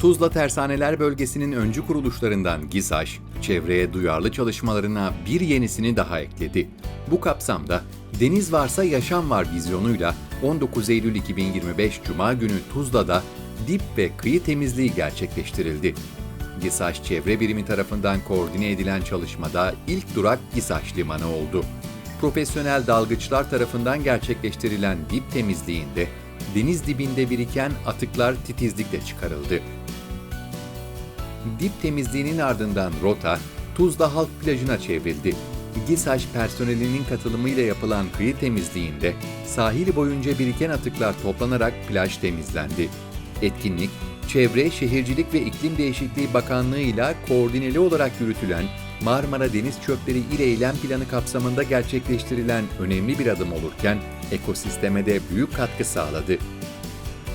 Tuzla Tersaneler Bölgesi'nin öncü kuruluşlarından GİSAŞ, çevreye duyarlı çalışmalarına bir yenisini daha ekledi. Bu kapsamda Deniz Varsa Yaşam Var vizyonuyla 19 Eylül 2025 Cuma günü Tuzla'da dip ve kıyı temizliği gerçekleştirildi. GİSAŞ Çevre Birimi tarafından koordine edilen çalışmada ilk durak GİSAŞ Limanı oldu. Profesyonel dalgıçlar tarafından gerçekleştirilen dip temizliğinde deniz dibinde biriken atıklar titizlikle çıkarıldı. Dip temizliğinin ardından rota Tuzla Halk Plajı'na çevrildi. GİSAŞ personelinin katılımıyla yapılan kıyı temizliğinde sahil boyunca biriken atıklar toplanarak plaj temizlendi. Etkinlik, Çevre, Şehircilik ve İklim Değişikliği Bakanlığı ile koordineli olarak yürütülen Marmara Deniz Çöpleri İl Eylem Planı kapsamında gerçekleştirilen önemli bir adım olurken ekosisteme de büyük katkı sağladı.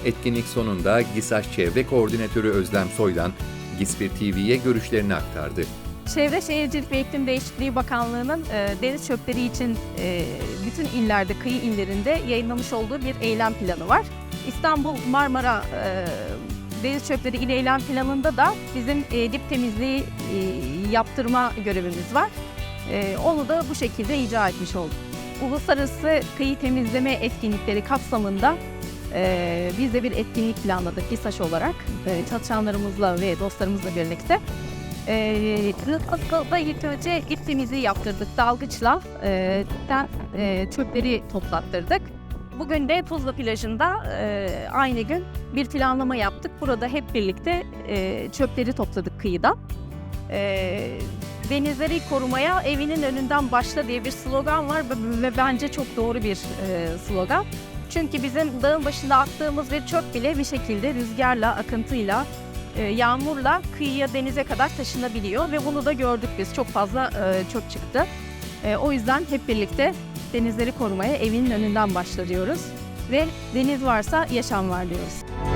Etkinlik sonunda GİSAŞ Çevre Koordinatörü Özlem Soydan, GİSPİR TV'ye görüşlerini aktardı. Çevre Şehircilik ve İklim Değişikliği Bakanlığı'nın e, deniz çöpleri için e, bütün illerde, kıyı illerinde yayınlamış olduğu bir eylem planı var. İstanbul Marmara e, Deniz Çöpleri İl Eylem Planı'nda da bizim e, dip temizliği e, yaptırma görevimiz var. E, onu da bu şekilde icra etmiş olduk. Uluslararası kıyı temizleme etkinlikleri kapsamında e, biz de bir etkinlik planladık GİSAŞ olarak e, çalışanlarımızla ve dostlarımızla birlikte. Ee, Kırıkkıl'da ilk önce ip temizliği yaptırdık dalgıçla. Den, e, çöpleri toplattırdık. Bugün de Tuzla plajında e, aynı gün bir planlama yaptık. Burada hep birlikte e, çöpleri topladık kıyıda. E, denizleri korumaya evinin önünden başla diye bir slogan var ve bence çok doğru bir e, slogan. Çünkü bizim dağın başında attığımız bir çöp bile bir şekilde rüzgarla, akıntıyla, e, yağmurla kıyıya denize kadar taşınabiliyor ve bunu da gördük biz. Çok fazla e, çöp çıktı. E, o yüzden hep birlikte denizleri korumaya evinin önünden başlıyoruz ve deniz varsa yaşam var diyoruz.